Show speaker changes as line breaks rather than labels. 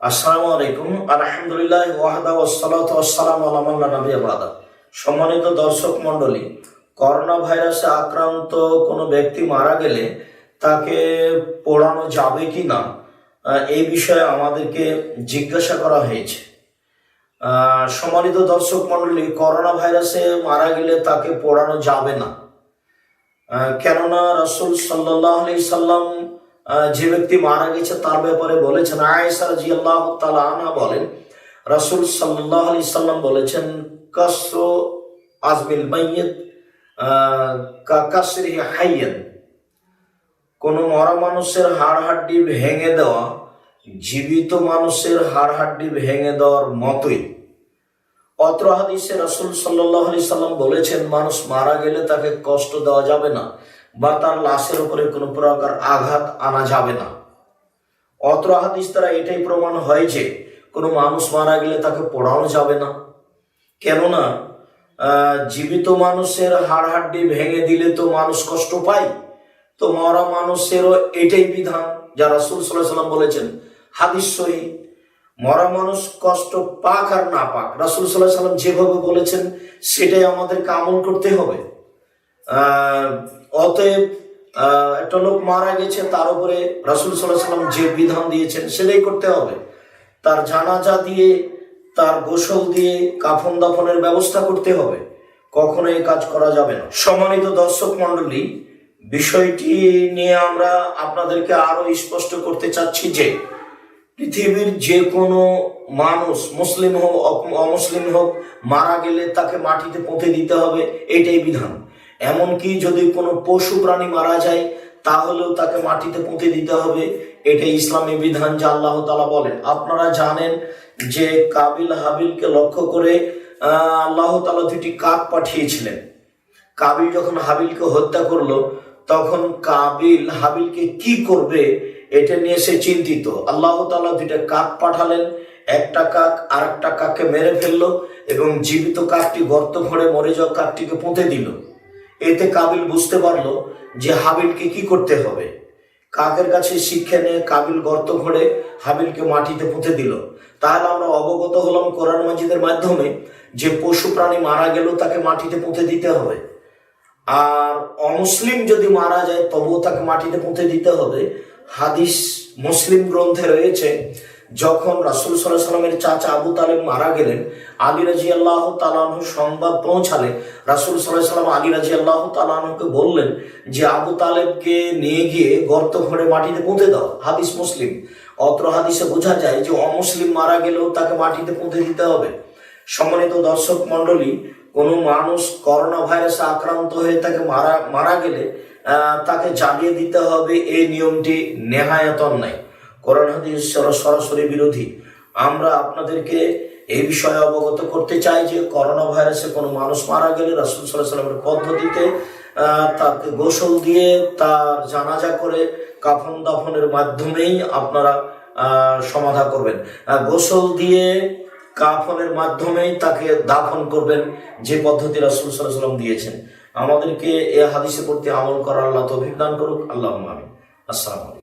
আসসালামু আলাইকুম। আলহামদুলিল্লাহ ওয়াহদা ওয়াসসালাতু ওয়াসসালামু আলা মান লা সম্মানিত দর্শক মণ্ডলী করোনা ভাইরাসে আক্রান্ত কোনো ব্যক্তি মারা গেলে তাকে পোড়ানো যাবে কি না এই বিষয়ে আমাদেরকে জিজ্ঞাসা করা হয়েছে। সম্মানিত দর্শক মণ্ডলী করোনা ভাইরাসে মারা গেলে তাকে পোড়ানো যাবে না। কেননা রসুল সাল্লাল্লাহু আলাইহি সাল্লাম যে ব্যক্তি মারা গেছে তার ব্যাপারে বলেছেন আয়েশা রাদিয়াল্লাহু তাআলা আনহা বলেন রাসূল সাল্লাল্লাহু আলাইহি সাল্লাম বলেছেন কাসরু আজমিল মাইয়িত আহ, কা কাসরিহি কোন মরা মানুষের হাড় হাড্ডি ভেঙে দেওয়া জীবিত মানুষের হাড় হাড্ডি ভেঙে দেওয়ার মতোই। অত্র হাদিসে রাসূল সাল্লাল্লাহু আলাইহি সাল্লাম বলেছেন মানুষ মারা গেলে তাকে কষ্ট দেওয়া যাবে না। বা তার লাশের উপরে কোনো প্রকার আঘাত আনা যাবে না। অত্র হাদিস দ্বারা এটাই প্রমাণ হয় যে, কোনো মানুষ মারা গেলে তাকে পড়ানো যাবে না। কেননা জীবিত মানুষের হাড় হাড্ডি ভেঙে দিলে তো মানুষ কষ্ট পায়। তো মরা মানুষেরও এটাই বিধান। যা রাসূল বলেছেন, হাদিস সহি। মরা মানুষ কষ্ট পাক আর না পাক, রাসুল আলাইহি সাল্লাম যেভাবে বলেছেন, সেটাই আমাদেরকে আমল করতে হবে। অতএব একটা লোক মারা গেছে, তার উপরে রাসুল সাল্লাম যে বিধান দিয়েছেন, সেটাই করতে হবে। তার জানাজা দিয়ে, তার গোসল দিয়ে কাফন দাফনের ব্যবস্থা করতে হবে। কখনো এই কাজ করা যাবে না। সম্মানিত দর্শক মণ্ডলী, বিষয়টি নিয়ে আমরা আপনাদেরকে আরও স্পষ্ট করতে চাচ্ছি যে, পৃথিবীর যে কোনো মানুষ, মুসলিম হোক, অমুসলিম হোক, মারা গেলে তাকে মাটিতে পুঁতে দিতে হবে, এটাই বিধান। এমনকি যদি কোনো পশু প্রাণী মারা যায়, তাহলেও তাকে মাটিতে পুঁতে দিতে হবে। এটা ইসলামী বিধান যা আল্লাহ তালা বলেন। আপনারা জানেন যে কাবিল হাবিলকে লক্ষ্য করে আল্লাহ তালা দুটি কাক পাঠিয়েছিলেন। কাবিল যখন হাবিলকে হত্যা করল, তখন কাবিল হাবিলকে কি করবে, এটা নিয়ে সে চিন্তিত। আল্লাহ তাআলা দুইটা কাক পাঠালেন, একটা কাক আর একটা কাককে মেরে ফেলল এবং জীবিত কাকটি গর্ত ভরে মরে যাওয়া কাকটিকে পুঁতে দিল। এতে কাবিল বুঝতে পারল যে হাবিলকে কি করতে হবে। কাকের কাছে শিক্ষা নিয়ে কাবিল গর্ত ভরে হাবিলকে মাটিতে পুঁতে দিল। তাহলে আমরা অবগত হলাম কোরআন মাজিদের মাধ্যমে যে পশু প্রাণী মারা গেলেও তাকে মাটিতে পুঁতে দিতে হবে। আর অমুসলিম যদি মারা যায়, তবুও তাকে মাটিতে পুঁতে দিতে হবে। হাদিস মুসলিম গ্রন্থে রয়েছে যখন রাসুল সাল্লাহ সাল্লামের চাচা আবু তালেব মারা গেলেন, আলী রাজি আল্লাহ তালাহ সংবাদ পৌঁছালে রাসুল সাল্লাহ সাল্লাম আলী রাজি আল্লাহ তালাহকে বললেন যে, আবু তালেবকে নিয়ে গিয়ে গর্ত ভরে মাটিতে পুঁতে দাও। হাদিস মুসলিম। অত্র হাদিসে বোঝা যায় যে, অমুসলিম মারা গেলেও তাকে মাটিতে পুঁতে দিতে হবে। সম্মানিত দর্শক মণ্ডলী, কোনো মানুষ করোনা ভাইরাসে আক্রান্ত হয়ে তাকে মারা মারা গেলে তাকে জ্বালিয়ে দিতে হবে, এই নিয়মটি নেহায়তন নাই কোরআন হাদিস সর- সরাসরি বিরোধী। আমরা আপনাদেরকে এই বিষয়ে অবগত করতে চাই যে করোনা ভাইরাসে কোনো মানুষ মারা গেলে রাসুল সাল্লাহ সাল্লামের পদ্ধতিতে তাকে গোসল দিয়ে তার জানাজা করে কাফন দাফনের মাধ্যমেই আপনারা সমাধা করবেন। গোসল দিয়ে কাফনের মাধ্যমেই তাকে দাফন করবেন যে পদ্ধতি রাসুল সাল্লাহ সাল্লাম দিয়েছেন। আমাদেরকে এ হাদিসের প্রতি আমল করার আল্লাহ তৌফিক দান করুক। আল্লাহ আমিন। আসসালামু আলাইকুম।